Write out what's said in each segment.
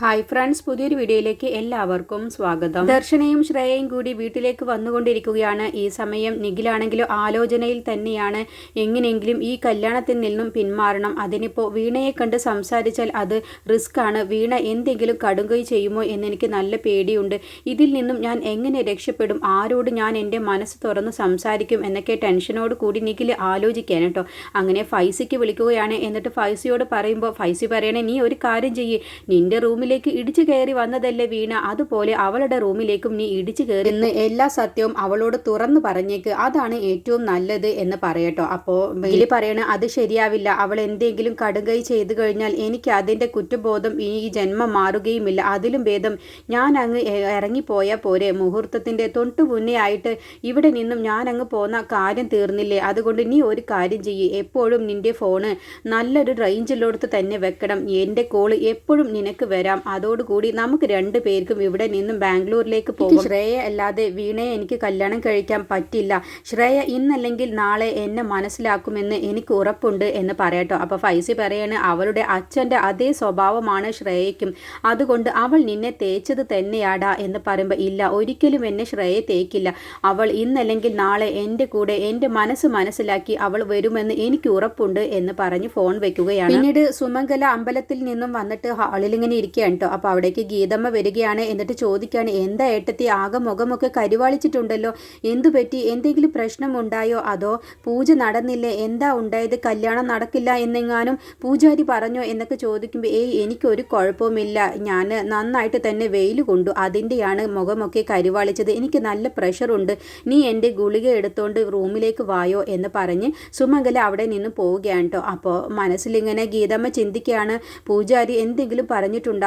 Hi friends പുതിയൊരു വീഡിയോയിലേക്ക് എല്ലാവർക്കും സ്വാഗതം. ദർശനയും ശ്രേയയും കൂടി വീട്ടിലേക്ക് വന്നുകൊണ്ടിരിക്കുകയാണ്. ഈ സമയം നിഖിലാണെങ്കിലും ആലോചനയിൽ തന്നെയാണ്. എങ്ങനെയെങ്കിലും ഈ കല്യാണത്തിൽ നിന്നും പിന്മാറണം. അതിനിപ്പോൾ വീണയെ കണ്ട് സംസാരിച്ചാൽ അത് റിസ്ക് ആണ് വീണ എന്തെങ്കിലും കടുങ്കൈ ചെയ്യുമോ എന്ന് എനിക്ക് നല്ല പേടിയുണ്ട്. ഇതിൽ നിന്നും ഞാൻ എങ്ങനെ രക്ഷപ്പെടും? ആരോട് ഞാൻ എന്റെ മനസ്സ് തുറന്ന് സംസാരിക്കും എന്നൊക്കെ ടെൻഷനോട് കൂടി നിഖിൽ ആലോചിക്കാൻ കേട്ടോ. അങ്ങനെ ഫൈസിക്ക് വിളിക്കുകയാണ്. എന്നിട്ട് ഫൈസിയോട് പറയുമ്പോൾ ഫൈസി പറയണേ നീ ഒരു കാര്യം ചെയ്യ്. നിന്റെ റൂമിലേക്ക് ഇടിച്ചു കയറി വന്നതല്ലേ വീണ. അതുപോലെ അവളുടെ റൂമിലേക്കും നീ ഇടിച്ചു കയറി എല്ലാ സത്യവും അവളോട് തുറന്നു പറഞ്ഞേക്ക്. അതാണ് ഏറ്റവും നല്ലത് എന്ന് പറയട്ടോ. അപ്പോ മിലി പറയണ അത് ശരിയാവില്ല. അവൾ എന്തെങ്കിലും കടുകൈ ചെയ്തു കഴിഞ്ഞാൽ എനിക്ക് അതിന്റെ കുറ്റബോധം ഈ ജന്മം മാറുകയുമില്ല. അതിലും ഭേദം ഞാൻ അങ്ങ് ഇറങ്ങിപ്പോയാൽ പോരെ. മുഹൂർത്തത്തിന്റെ തൊട്ടു മുന്നേ ആയിട്ട് ഇവിടെ നിന്നും ഞാൻ അങ്ങ് പോന്ന കാര്യം തീർന്നില്ലേ? അതുകൊണ്ട് നീ ഒരു കാര്യം ചെയ്യ്. എപ്പോഴും നിന്റെ ഫോണ് നല്ലൊരു റേഞ്ചിലോടത്ത് തന്നെ വെക്കണം. എന്റെ കോൾ എപ്പോഴും നിനക്ക് വരാം. അതോടുകൂടി നമുക്ക് രണ്ടു പേർക്കും ഇവിടെ നിന്നും ബാംഗ്ലൂരിലേക്ക് പോകും. ശ്രേയ അല്ലാതെ വീണയെ എനിക്ക് കല്യാണം കഴിക്കാൻ പറ്റില്ല. ശ്രേയ ഇന്നല്ലെങ്കിൽ നാളെ എന്നെ മനസ്സിലാക്കുമെന്ന് എനിക്ക് ഉറപ്പുണ്ട് എന്ന് പറയട്ടോ. അപ്പോൾ ഫൈസി പറയാണ് അവളുടെ അച്ഛന്റെ അതേ സ്വഭാവമാണ് ശ്രേയയ്ക്കും. അതുകൊണ്ട് അവൾ നിന്നെ തേച്ചത് തന്നെയാടാ എന്ന് പറയുമ്പോൾ ഇല്ല ഒരിക്കലും എന്നെ ശ്രേയ തേക്കില്ല. അവൾ ഇന്നല്ലെങ്കിൽ നാളെ എന്റെ കൂടെ എന്റെ മനസ്സ് മനസ്സിലാക്കി അവൾ വരുമെന്ന് എനിക്ക് ഉറപ്പുണ്ട് എന്ന് പറഞ്ഞ് ഫോൺ വെക്കുകയാണ്. പിന്നീട് സുമംഗല അമ്പലത്തിൽ നിന്നും വന്നിട്ട് ഹാളിൽ ഇങ്ങനെ ഇരിക്കുകയാണ് കേട്ടോ അപ്പോൾ അവിടേക്ക് ഗീതമ്മ വരികയാണ്. എന്നിട്ട് ചോദിക്കുകയാണ് എന്താ ഏട്ടത്തി ആകെ മുഖമൊക്കെ കരുവാളിച്ചിട്ടുണ്ടല്ലോ? എന്തു പറ്റി? എന്തെങ്കിലും പ്രശ്നമുണ്ടായോ? അതോ പൂജ നടന്നില്ലേ? എന്താ ഉണ്ടായത്? കല്യാണം നടക്കില്ല എന്നെങ്ങാനും പൂജാരി പറഞ്ഞോ? എന്നൊക്കെ ചോദിക്കുമ്പോൾ ഏയ് എനിക്കൊരു കുഴപ്പവുമില്ല. ഞാൻ നന്നായിട്ട് തന്നെ വെയിൽ കൊണ്ടു. അതിന്റെയാണ് മുഖമൊക്കെ കരുവാളിച്ചത്. എനിക്ക് നല്ല പ്രഷറുണ്ട്. നീ എന്റെ ഗുളിക എടുത്തോണ്ട് റൂമിലേക്ക് വായോ? എന്ന് പറഞ്ഞ് സുമംഗല അവിടെ നിന്ന് പോവുകയാണ് കേട്ടോ അപ്പോൾ മനസ്സിലിങ്ങനെ ഗീതമ്മ ചിന്തിക്കുകയാണ് പൂജാരി എന്തെങ്കിലും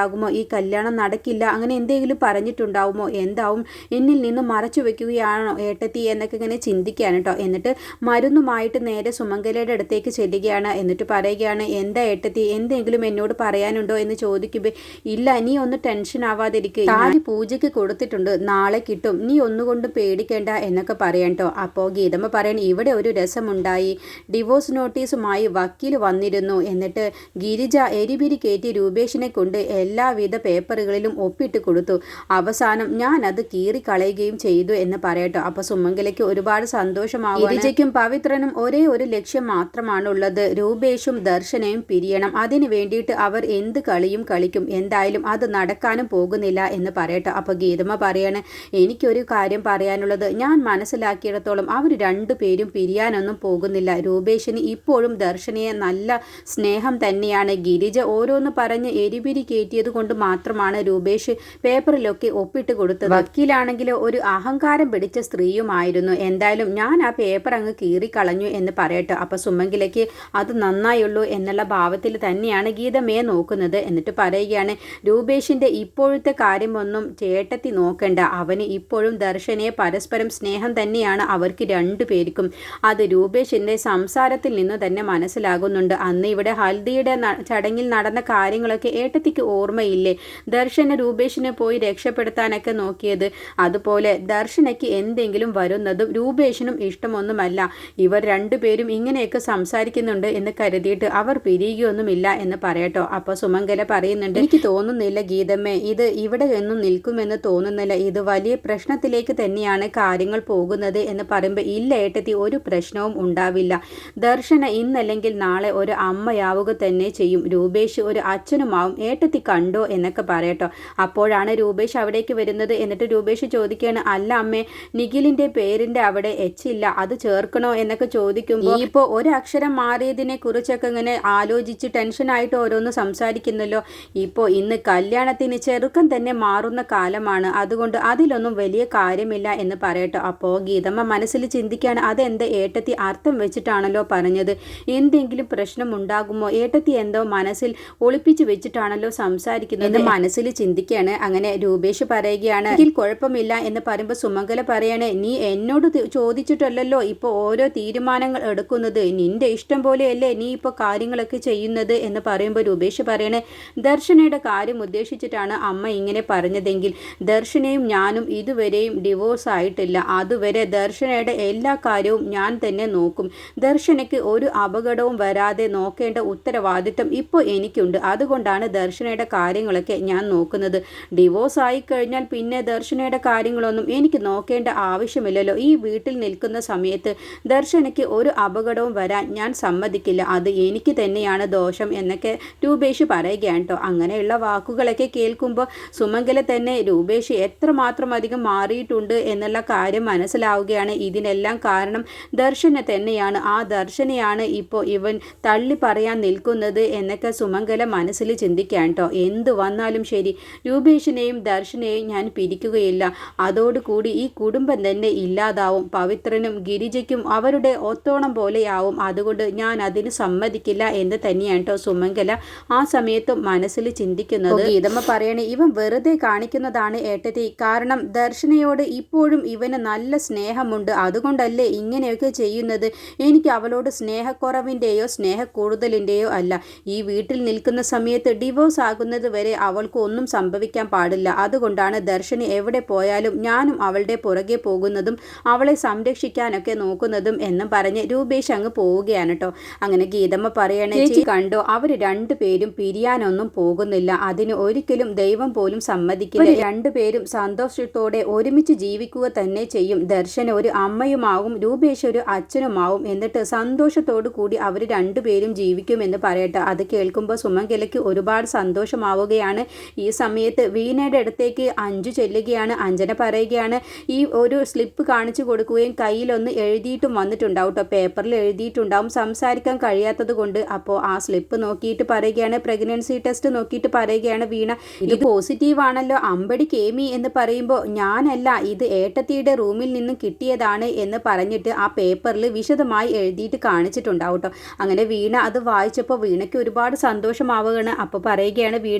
പറഞ്ഞിട്ടുണ്ടാകുമോ ഈ കല്യാണം നടക്കില്ല. അങ്ങനെ എന്തെങ്കിലും പറഞ്ഞിട്ടുണ്ടാവുമോ? എന്താവും? എന്നിൽ നിന്ന് മറച്ചു വെക്കുകയാണോ ഏട്ടത്തി എന്നൊക്കെ ഇങ്ങനെ ചിന്തിക്കുകയാണ് കേട്ടോ. എന്നിട്ട് മരുന്നുമായിട്ട് നേരെ സുമംഗലയുടെ അടുത്തേക്ക് ചെല്ലുകയാണ്. എന്നിട്ട് പറയുകയാണ് എന്താ ഏട്ടത്തി? എന്തെങ്കിലും എന്നോട് പറയാനുണ്ടോ? എന്ന് ചോദിക്കുമ്പോൾ ഇല്ല നീ ഒന്ന് ടെൻഷൻ ആവാതിരിക്കുക ഞാൻ പൂജയ്ക്ക് കൊടുത്തിട്ടുണ്ട്. നാളെ കിട്ടും. നീ ഒന്നുകൊണ്ടും പേടിക്കേണ്ട എന്നൊക്കെ പറയാം കേട്ടോ. അപ്പോൾ ഗീതമ്മ പറയാൻ ഇവിടെ ഒരു രസമുണ്ടായി. ഡിവോഴ്സ് നോട്ടീസുമായി വക്കീൽ വന്നിരുന്നു. എന്നിട്ട് ഗിരിജ എരിപിരി കയറ്റി രൂപേഷിനെ കൊണ്ട് എല്ലാവിധ പേപ്പറുകളിലും ഒപ്പിട്ട് കൊടുത്തു. അവസാനം ഞാൻ അത് കീറിക്കളയുകയും ചെയ്തു എന്ന് പറയട്ടോ. അപ്പൊ സുമംഗലയ്ക്ക് ഒരുപാട് സന്തോഷമാകും ഗിരിജയ്ക്കും പവിത്രനും ഒരേ ഒരു ലക്ഷ്യം മാത്രമാണ് ഉള്ളത് രൂപേഷും ദർശനയും പിരിയണം. അതിനു വേണ്ടിയിട്ട് അവർ എന്ത് കളിയും കളിക്കും. എന്തായാലും അത് നടക്കാനും പോകുന്നില്ല എന്ന് പറയട്ടോ. അപ്പോൾ ഗീതമ്മ പറയാണ് എനിക്കൊരു കാര്യം പറയാനുള്ളത്. ഞാൻ മനസ്സിലാക്കിയിടത്തോളം അവർ രണ്ടുപേരും പിരിയാനൊന്നും പോകുന്നില്ല. രൂപേഷിന് ഇപ്പോഴും ദർശനയെ നല്ല സ്നേഹം തന്നെയാണ്. ഗിരിജ ഓരോന്ന് പറഞ്ഞ് എരിപിരി കയറ്റിയത് കൊണ്ട് മാത്രമാണ് രൂപേഷ് പേപ്പറിലൊക്കെ ഒപ്പിട്ട് കൊടുത്തത്. വക്കീലാണെങ്കിൽ ഒരു അഹങ്കാരം പിടിച്ച സ്ത്രീയുമായിരുന്നു. എന്തായാലും ഞാൻ ആ പേപ്പർ അങ്ങ് കീറിക്കളഞ്ഞു എന്ന് പറയട്ടെ. അപ്പൊ സുമംഗിലേക്ക് അത് നന്നായുള്ളൂ എന്നുള്ള ഭാവത്തിൽ തന്നെയാണ് ഗീതമേ നോക്കുന്നത്. എന്നിട്ട് പറയുകയാണ് രൂപേഷിന്റെ ഇപ്പോഴത്തെ കാര്യമൊന്നും ചേട്ടത്തി നോക്കണ്ട. അവന് ഇപ്പോഴും ദർശനെ പരസ്പരം സ്നേഹം തന്നെയാണ് അവർക്ക് രണ്ടു പേർക്കും. അത് രൂപേഷിന്റെ സംസാരത്തിൽ നിന്ന് തന്നെ മനസ്സിലാകുന്നുണ്ട്. അന്ന് ഇവിടെ ഹൽദിയുടെ ചടങ്ങിൽ നടന്ന കാര്യങ്ങളൊക്കെ ഏട്ടത്തിക്ക് ഓർമ്മയില്ലേ? ദർശന രൂപേഷിനെ പോയി രക്ഷപ്പെടുത്താനൊക്കെ നോക്കിയത്. അതുപോലെ ദർശനയ്ക്ക് എന്തെങ്കിലും വരുന്നതും രൂപേഷിനും ഇഷ്ടമൊന്നുമല്ല. ഇവർ രണ്ടുപേരും ഇങ്ങനെയൊക്കെ സംസാരിക്കുന്നുണ്ട് എന്ന് കരുതിയിട്ട് അവർ പിരിയുകയൊന്നുമില്ല എന്ന് പറയട്ടോ. അപ്പോൾ സുമംഗല പറയുന്നുണ്ട് എനിക്ക് തോന്നുന്നില്ല ഗീതമ്മേ ഇത് ഇവിടെ ഒന്നും നിൽക്കുമെന്ന് തോന്നുന്നില്ല. ഇത് വലിയ പ്രശ്നത്തിലേക്ക് തന്നെയാണ് കാര്യങ്ങൾ പോകുന്നത് എന്ന് പറയുമ്പോൾ ഇല്ല ഏട്ടത്തി ഒരു പ്രശ്നവും ഉണ്ടാവില്ല. ദർശന ഇന്നല്ലെങ്കിൽ നാളെ ഒരു അമ്മയാവുക തന്നെ ചെയ്യും. രൂപേഷ് ഒരു അച്ഛനുമാവും. ഏട്ടത്തി കണ്ടോ എന്നൊക്കെ പറയട്ടോ. അപ്പോഴാണ് രൂപേഷ് അവിടേക്ക് വരുന്നത്. എന്നിട്ട് രൂപേഷ് ചോദിക്കുകയാണ് അല്ല അമ്മേ നിഖിലിന്റെ പേരിന്റെ അവിടെ എച്ച് ഇല്ല അത് ചേർക്കണോ? എന്നൊക്കെ ചോദിക്കുമ്പോൾ ഇപ്പോൾ ഒരു അക്ഷരം മാറിയതിനെ കുറിച്ചൊക്കെ ഇങ്ങനെ ആലോചിച്ച് ടെൻഷനായിട്ട് ഓരോന്ന് സംസാരിക്കുന്നല്ലോ. ഇപ്പോൾ ഇന്ന് കല്യാണത്തിന് ചെറുക്കം തന്നെ മാറുന്ന കാലമാണ്. അതുകൊണ്ട് അതിലൊന്നും വലിയ കാര്യമില്ല എന്ന് പറയട്ടോ. അപ്പോൾ ഗീതമ്മ മനസ്സിൽ ചിന്തിക്കുകയാണ് അതെന്ത് ഏട്ടത്തി അർത്ഥം വെച്ചിട്ടാണല്ലോ പറഞ്ഞത്? എന്തെങ്കിലും പ്രശ്നം ഉണ്ടാകുമോ? ഏട്ടത്തി എന്തോ മനസ്സിൽ ഒളിപ്പിച്ചു വെച്ചിട്ടാണല്ലോ സംസാരിക്കുന്നത്? എന്ന് മനസ്സിൽ ചിന്തിക്കുകയാണ് അങ്ങനെ രൂപേഷ് പറയുകയാണ് ഇതിൽ കുഴപ്പമില്ല എന്ന് പറയുമ്പോൾ സുമംഗല പറയാണ് നീ എന്നോട് ചോദിച്ചിട്ടല്ലല്ലോ ഇപ്പോൾ ഓരോ തീരുമാനങ്ങൾ എടുക്കുന്നത്. നിന്റെ ഇഷ്ടം പോലെയല്ലേ നീ ഇപ്പോൾ കാര്യങ്ങളൊക്കെ ചെയ്യുന്നത്? എന്ന് പറയുമ്പോൾ രൂപേഷ് പറയണേ ദർശനയുടെ കാര്യം ഉദ്ദേശിച്ചിട്ടാണ് അമ്മ ഇങ്ങനെ പറഞ്ഞതെങ്കിൽ ദർശനയും ഞാനും ഇതുവരെയും ഡിവോഴ്സ് ആയിട്ടില്ല. അതുവരെ ദർശനയുടെ എല്ലാ കാര്യവും ഞാൻ തന്നെ നോക്കും. ദർശനയ്ക്ക് ഒരു അപകടവും വരാതെ നോക്കേണ്ട ഉത്തരവാദിത്വം ഇപ്പോൾ എനിക്കുണ്ട്. അതുകൊണ്ടാണ് ദർശനയുടെ കാര്യങ്ങളൊക്കെ ഞാൻ നോക്കുന്നത്. ഡിവോഴ്സ് ആയി കഴിഞ്ഞാൽ പിന്നെ ദർശനയുടെ കാര്യങ്ങളൊന്നും എനിക്ക് നോക്കേണ്ട ആവശ്യമില്ലല്ലോ. ഈ വീട്ടിൽ നിൽക്കുന്ന സമയത്ത് ദർശനയ്ക്ക് ഒരു അപകടവും വരാൻ ഞാൻ സമ്മതിക്കില്ല. അത് എനിക്ക് തന്നെയാണ് ദോഷം എന്നൊക്കെ രൂപേഷ് പറയുകയാണ് കേട്ടോ. അങ്ങനെയുള്ള വാക്കുകളൊക്കെ കേൾക്കുമ്പോൾ സുമംഗല തന്നെ രൂപേഷ് എത്രമാത്രം അധികം മാറിയിട്ടുണ്ട് എന്നുള്ള കാര്യം മനസ്സിലാവുകയാണ്. ഇതിനെല്ലാം കാരണം ദർശന തന്നെയാണ്. ആ ദർശനയാണ് ഇപ്പോൾ ഇവൻ തള്ളി പറയാൻ നിൽക്കുന്നത് എന്നൊക്കെ സുമംഗല മനസ്സിൽ ചിന്തിക്കാൻ കേട്ടോ. എന്ത് വന്നാലും ശരി. രൂപേഷിനെയും ദർശനെയും ഞാൻ പിരിക്കുകയില്ല. അതോടുകൂടി ഈ കുടുംബം തന്നെ ഇല്ലാതാവും. പവിത്രനും ഗിരിജയ്ക്കും അവരുടെ ഒത്തോണം പോലെയാവും. അതുകൊണ്ട് ഞാൻ അതിന് സമ്മതിക്കില്ല എന്ന് തന്നെയാണ് കേട്ടോ സുമംഗല ആ സമയത്തും മനസ്സിൽ ചിന്തിക്കുന്നത്. ഗീതമ്മ പറയണേ ഇവൻ വെറുതെ കാണിക്കുന്നതാണ് ഏട്ടത്തി കാരണം ദർശനയോട് ഇപ്പോഴും ഇവന് നല്ല സ്നേഹമുണ്ട്. അതുകൊണ്ടല്ലേ ഇങ്ങനെയൊക്കെ ചെയ്യുന്നത്? എനിക്ക് അവളോട് സ്നേഹക്കുറവിന്റെയോ സ്നേഹ കൂടുതലിന്റെയോ അല്ല. ഈ വീട്ടിൽ നിൽക്കുന്ന സമയത്ത് ഡിവോഴ്സ് ആകുന്നത് വരെ അവൾക്ക് ഒന്നും സംഭവിക്കാൻ പാടില്ല. അതുകൊണ്ടാണ് ദർശനി എവിടെ പോയാലും ഞാനും അവളുടെ പുറകെ പോകുന്നതും അവളെ സംരക്ഷിക്കാനൊക്കെ നോക്കുന്നതും എന്നും പറഞ്ഞ് രൂപേഷ് അങ്ങ് പോവുകയാണ് കേട്ടോ അങ്ങനെ ഗീതമ്മ പറയണേ ചേച്ചി. കണ്ടോ അവർ രണ്ടുപേരും പിരിയാനൊന്നും പോകുന്നില്ല. അതിന് ഒരിക്കലും ദൈവം പോലും സമ്മതിക്കില്ല. രണ്ടുപേരും സന്തോഷത്തോടെ ഒരുമിച്ച് ജീവിക്കുക തന്നെ ചെയ്യും. ദർശന ഒരു അമ്മയുമാവും രൂപേഷ് ഒരു അച്ഛനുമാവും എന്നിട്ട് സന്തോഷത്തോടു കൂടി അവർ രണ്ടുപേരും ജീവിക്കുമെന്ന് പറയട്ടെ. അത് കേൾക്കുമ്പോൾ സുമംഗലയ്ക്ക് ഒരുപാട് സന്തോഷമാവുകയാണ് ഈ സമയത്ത് വീണയുടെ അടുത്തേക്ക് അഞ്ചു ചെല്ലുകയാണ്. അഞ്ജന പറയുകയാണ് ഈ ഒരു സ്ലിപ്പ് കാണിച്ചു കൊടുക്കുകയും കയ്യിലൊന്ന് എഴുതിയിട്ടും വന്നിട്ടുണ്ടാവും കേട്ടോ പേപ്പറിൽ എഴുതിയിട്ടുണ്ടാവും. സംസാരിക്കാൻ കഴിയാത്തത് കൊണ്ട്. അപ്പോൾ ആ സ്ലിപ്പ് നോക്കിയിട്ട് പറയുകയാണ് പ്രഗ്നൻസി ടെസ്റ്റ് നോക്കിയിട്ട് പറയുകയാണ് വീണ. ഇത് പോസിറ്റീവ് ആണല്ലോ. അമ്പടി കേമി എന്ന് പറയുമ്പോൾ ഞാനല്ല ഇത് ഏട്ടത്തിയുടെ റൂമിൽ നിന്നും കിട്ടിയതാണ് എന്ന് പറഞ്ഞിട്ട് ആ പേപ്പറിൽ വിശദമായി എഴുതിയിട്ട് കാണിച്ചിട്ടുണ്ടാവും കേട്ടോ അങ്ങനെ വീണ അത് വായിച്ചപ്പോൾ വീണയ്ക്ക് ഒരുപാട് സന്തോഷമാവുകയാണ്. അപ്പോൾ പറയുകയാണ് വീണ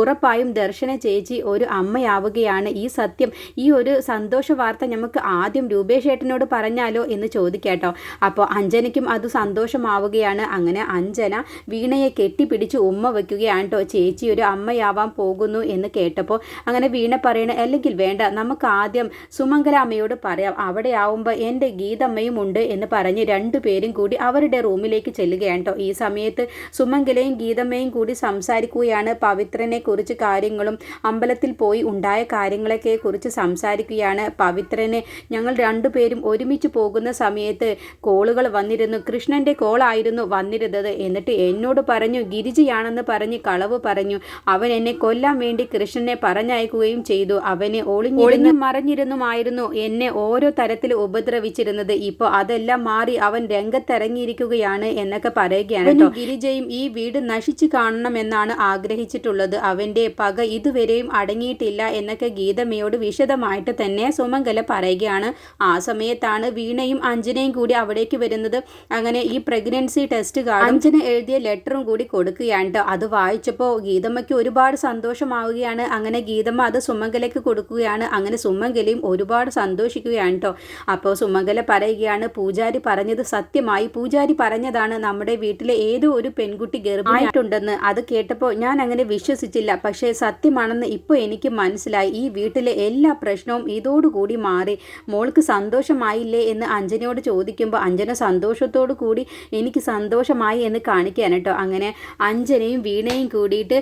ഉറപ്പായും ദർശന ചേച്ചി ഒരു അമ്മയാവുകയാണ്. ഈ സത്യം ഈ ഒരു സന്തോഷ വാർത്ത നമുക്ക് ആദ്യം രൂപേഷ് ഏട്ടനോട് പറഞ്ഞാലോ എന്ന് ചോദിക്കാട്ടോ. അപ്പോൾ അഞ്ജനയ്ക്കും അത് സന്തോഷമാവുകയാണ്. അങ്ങനെ അഞ്ജന വീണയെ കെട്ടിപ്പിടിച്ച് ഉമ്മ വയ്ക്കുകയാണ് കേട്ടോ ചേച്ചി ഒരു അമ്മയാവാൻ പോകുന്നു എന്ന് കേട്ടപ്പോൾ അങ്ങനെ വീണ പറയണ അല്ലെങ്കിൽ വേണ്ട നമുക്ക് ആദ്യം സുമംഗല അമ്മയോട് പറയാം. അവിടെ ആവുമ്പോൾ എന്റെ ഗീതമ്മയും ഉണ്ട് എന്ന് പറഞ്ഞ് രണ്ടുപേരും കൂടി അവരുടെ റൂമിലേക്ക് ചെല്ലുകയാണ് കേട്ടോ ഈ സമയത്ത് സുമംഗലയും ഗീതമ്മയും കൂടി സംസാരിക്കുകയാണ്. പവിത്രനെ കുറിച്ച് കാര്യങ്ങളും അമ്പലത്തിൽ പോയി ഉണ്ടായ കാര്യങ്ങളൊക്കെ കുറിച്ച് സംസാരിക്കുകയാണ് പവിത്രനെ. ഞങ്ങൾ രണ്ടുപേരും ഒരുമിച്ച് പോകുന്ന സമയത്ത് കോളുകൾ വന്നിരുന്നു. കൃഷ്ണന്റെ കോളായിരുന്നു വന്നിരുന്നത്. എന്നിട്ട് എന്നോട് പറഞ്ഞു ഗിരിജിയാണെന്ന് പറഞ്ഞ് കളവ് പറഞ്ഞു. അവൻ എന്നെ കൊല്ലാൻ വേണ്ടി കൃഷ്ണനെ പറഞ്ഞയക്കുകയും ചെയ്തു. അവനെ ഒളിഞ്ഞു ഒളിഞ്ഞു മറഞ്ഞിരുന്നുമായിരുന്നു എന്നെ ഓരോ തരത്തിൽ ഉപദ്രവിച്ചിരുന്നത്. ഇപ്പോൾ അതെല്ലാം മാറി അവൻ രംഗത്തിറങ്ങിയിരിക്കുകയാണ് എന്നൊക്കെ പറയുകയാണ് ഗിരിജയും ഈ വീട് നശിച്ചു കാണണമെന്നാണ് ആഗ്രഹിച്ചിട്ടുള്ളത്. അവന്റെ പക ഇതുവരെയും അടങ്ങിയിട്ടില്ല എന്നൊക്കെ ഗീതമ്മയോട് വിശദമായിട്ട് തന്നെ സുമംഗല പറയുകയാണ്. ആ സമയത്താണ് വീണയും അഞ്ജനയും കൂടി അവിടേക്ക് വരുന്നത്. അങ്ങനെ ഈ പ്രഗ്നൻസി ടെസ്റ്റ് കാർഡ് അഞ്ജന എഴുതിയ ലെറ്ററും കൂടി കൊടുക്കുകയാണ് അത് വായിച്ചപ്പോൾ ഗീതമ്മയ്ക്ക് ഒരുപാട് സന്തോഷമാവുകയാണ്. അങ്ങനെ ഗീതമ്മ അത് സുമംഗലയ്ക്ക് കൊടുക്കുകയാണ്. അങ്ങനെ സുമംഗലയും ഒരുപാട് സന്തോഷിക്കുകയാണ് കേട്ടോ അപ്പോൾ സുമംഗല പറയുകയാണ് പൂജാരി പറഞ്ഞത് സത്യമായി. പൂജാരി പറഞ്ഞതാണ് നമ്മുടെ വീട്ടിലെ ഏതോ ഒരു പെൺകുട്ടി ഗർഭമായിട്ടുണ്ടെന്ന് അത് കേട്ടപ്പോൾ ഞാൻ അങ്ങനെ വിശ്വസിച്ചില്ല. പക്ഷേ സത്യമാണെന്ന് ഇപ്പോൾ എനിക്ക് മനസ്സിലായി. ഈ വീട്ടിലെ എല്ലാ പ്രശ്നവും ഇതോടുകൂടി മാറി. മോൾക്ക് സന്തോഷമായില്ലേ എന്ന് അഞ്ജനയോട് ചോദിക്കുമ്പോൾ അഞ്ജന സന്തോഷത്തോടു കൂടി എനിക്ക് സന്തോഷമായി എന്ന് കാണിക്കാൻ കേട്ടോ. അങ്ങനെ അഞ്ജനയും വീണയും കൂടിയിട്ട്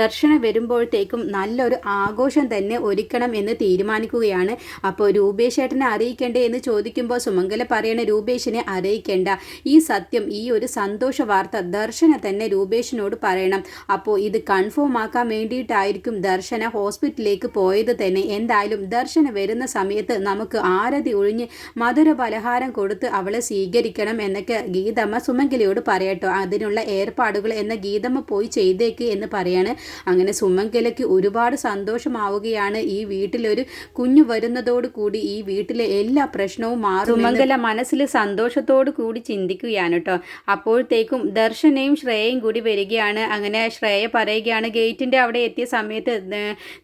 ദർശനം വരുമ്പോഴത്തേക്കും നല്ലൊരു ആഘോഷം തന്നെ ഒരുക്കണം എന്ന് തീരുമാനിക്കുകയാണ്. അപ്പോൾ രൂപേഷ് ഏട്ടനെ അറിയിക്കണ്ടേ എന്ന് ചോദിക്കുമ്പോൾ സുമംഗല പറയണ രൂപേഷിനെ അറിയിക്കേണ്ട. ഈ സത്യം ഈ ഒരു സന്തോഷ വാർത്ത ദർശന തന്നെ രൂപേഷിനോട് പറയണം. അപ്പോൾ ഇത് കൺഫേം ആക്കാൻ വേണ്ടിയിട്ടായിരിക്കും ദർശന ഹോസ്പിറ്റലിലേക്ക് പോയത് തന്നെ. എന്തായാലും ദർശന വരുന്ന സമയത്ത് നമുക്ക് ആരതി ഒഴിഞ്ഞ് മധുര പലഹാരം കൊടുത്ത് അവളെ സ്വീകരിക്കണം എന്നൊക്കെ ഗീതമ്മ സുമംഗലിയോട് പറയട്ടോ. അതിനുള്ള ഏർപ്പാടുകൾ എന്ന ഗീതമ്മ പോയി ചെയ്തേക്ക് എന്ന് പറയാണ്. അങ്ങനെ സുമംഗലയ്ക്ക് ഒരുപാട് സന്തോഷമാവുകയാണ് ഈ വീട്ടിലൊരു കുഞ്ഞു വരുന്നതോട് കൂടി ഈ വീട്ടിലെ എല്ലാ പ്രശ്നവും മാറും സുമംഗല മനസ്സിൽ സന്തോഷത്തോടു കൂടി ചിന്തിക്കുകയാണ് കേട്ടോ. അപ്പോഴത്തേക്കും ദർശനയും ശ്രേയയും കൂടി വരികയാണ്. അങ്ങനെ ശ്രേയ പറയുകയാണ് ഗേറ്റിന്റെ അവിടെ എത്തിയ സമയത്ത്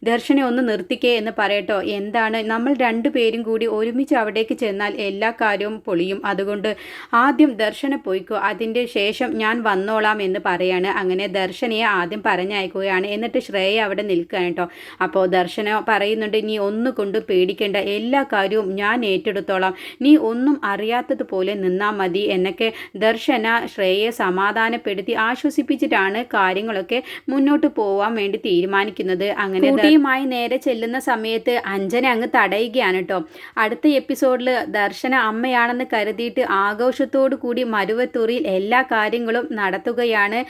ദർശനെ ഒന്ന് നിർത്തിക്കേ എന്ന് പറയട്ടോ. എന്താണ്? നമ്മൾ രണ്ടു പേരും കൂടി ഒരുമിച്ച് അവിടേക്ക് ചെന്നാൽ എല്ലാ കാര്യവും പൊളിയും. അതുകൊണ്ട് ആദ്യം ദർശന പോയിക്കോ. അതിന്റെ ശേഷം ഞാൻ വന്നോളാം എന്ന് പറയാണ്. അങ്ങനെ ദർശനയെ ആദ്യം പറഞ്ഞയക്കുകയാണ്. എന്നിട്ട് ശ്രേയ അവിടെ നിൽക്കുകയാണ് കേട്ടോ. അപ്പോൾ ദർശന പറയുന്നുണ്ട് നീ ഒന്നുകൊണ്ടും പേടിക്കേണ്ട. എല്ലാ കാര്യവും ഞാൻ ഏറ്റെടുത്തോളാം. നീ ഒന്നും അറിയാത്തതുപോലെ നിന്നാൽ മതി എന്നൊക്കെ ദർശന ശ്രേയയെ സമാധാനപ്പെടുത്തി ആശ്വസിപ്പിച്ചിട്ടാണ് കാര്യങ്ങളൊക്കെ മുന്നോട്ട് അങ്ങോട്ട് പോവാൻ വേണ്ടി തീരുമാനിക്കുന്നത്. അങ്ങനെ കുട്ടിയുമായി നേരെ ചെല്ലുന്ന സമയത്ത് അഞ്ജന അങ്ങ് തടയുകയാണ് കേട്ടോ അടുത്ത എപ്പിസോഡിൽ ദർശന അമ്മയാണെന്ന് കരുതിയിട്ട് ആഘോഷത്തോടു കൂടി മരുവത്തൂറിൽ എല്ലാ കാര്യങ്ങളും നടത്തുകയാണ്.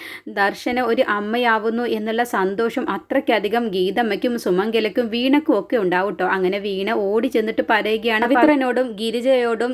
ദർശന ഒരു അമ്മയാവുന്നു എന്നുള്ള സന്തോഷം അത്രയ്ക്കധികം ഗീതമ്മയ്ക്കും സുമംഗലക്കും വീണക്കും ഒക്കെ ഉണ്ടാവും കേട്ടോ അങ്ങനെ വീണ ഓടി ചെന്നിട്ട് പറയുകയാണ് പവിത്രനോടും ഗിരിജയോടും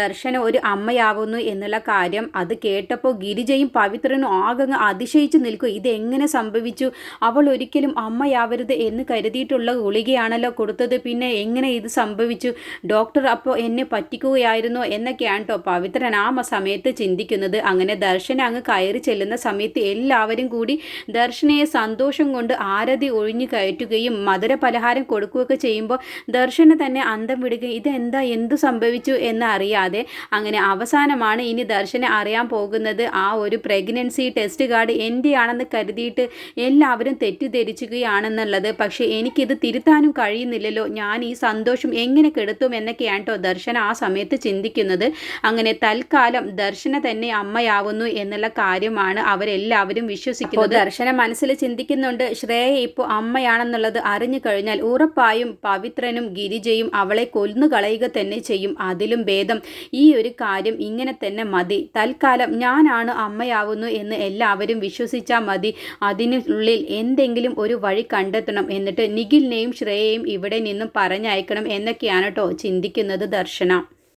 ദർശന ഒരു അമ്മയാവുന്നു എന്നുള്ള കാര്യം അത് കേട്ടപ്പോൾ ഗിരിജയും പവിത്രനും ആകെ അതിശയിച്ചു നിൽക്കും. ഇതെങ്ങനെ സംഭവിച്ചു? അവൾ ഒരിക്കലും അമ്മയാവരുത് എന്ന് കരുതിയിട്ടുള്ള ഗുളികയാണല്ലോ കൊടുത്തത്. പിന്നെ എങ്ങനെ ഇത് സംഭവിച്ചു? ഡോക്ടർ അപ്പോൾ എന്നെ പറ്റിക്കുകയായിരുന്നോ എന്നൊക്കെയാണ് കേട്ടോ പവിത്രൻ ആ സമയത്ത് ചിന്തിക്കുന്നത്. അങ്ങനെ ദർശന അങ്ങ് കയറി ചെല്ലുന്ന സമയത്ത് എല്ലാവരും കൂടി ദർശനയെ സന്തോഷം കൊണ്ട് ആരതി ഒഴിഞ്ഞു കയറ്റുകയും മധുര പലഹാരം കൊടുക്കുകയൊക്കെ ചെയ്യുമ്പോൾ ദർശന തന്നെ അന്തം വിടുകയും ഇതെന്താ? എന്തു സംഭവിച്ചു? എന്ന് അറിയാതെ അങ്ങനെ അവസാനമാണ് ഇനി ദർശന അറിയാൻ പോകുന്നത്. ആ ഒരു പ്രഗ്നൻസി ടെസ്റ്റ് കാർഡ് എന്റെ കരുതിയിട്ട് കരുതിയിട്ട് എല്ലാവരും തെറ്റിദ്ധരിച്ചുകയാണെന്നുള്ളത് പക്ഷേ എനിക്കിത് തിരുത്താനും കഴിയുന്നില്ലല്ലോ. ഞാൻ ഈ സന്തോഷം എങ്ങനെ കെടുത്തും എന്നൊക്കെയാണ് കേട്ടോ ദർശന ആ സമയത്ത് ചിന്തിക്കുന്നത്. അങ്ങനെ തൽക്കാലം ദർശന തന്നെ അമ്മയാവുന്നു എന്നുള്ള കാര്യമാണ് അവരെല്ലാവരും വിശ്വസിക്കുന്നത്. ദർശന മനസ്സിൽ ചിന്തിക്കുന്നുണ്ട് ശ്രേയ ഇപ്പോൾ അമ്മയാണെന്നുള്ളത് അറിഞ്ഞു കഴിഞ്ഞാൽ ഉറപ്പായും പവിത്രനും ഗിരിജയും അവളെ കൊന്നു കളയുക തന്നെ ചെയ്യും. അതിലും ഭേദം ഈ ഒരു കാര്യം ഇങ്ങനെ തന്നെ മതി. തൽക്കാലം ഞാനാണ് അമ്മയാവുന്നു എന്ന് എല്ലാവരും വിശ്വസിച്ചാൽ മതി. അതിനുള്ളിൽ എന്തെങ്കിലും ഒരു വഴി കണ്ടെത്തണം എന്നിട്ട് നിഖിലിനെയും ശ്രേയയും ഇവിടെ നിന്നും പറഞ്ഞയക്കണം എന്നൊക്കെയാണ് കേട്ടോ ചിന്തിക്കുന്നത് ദർശന.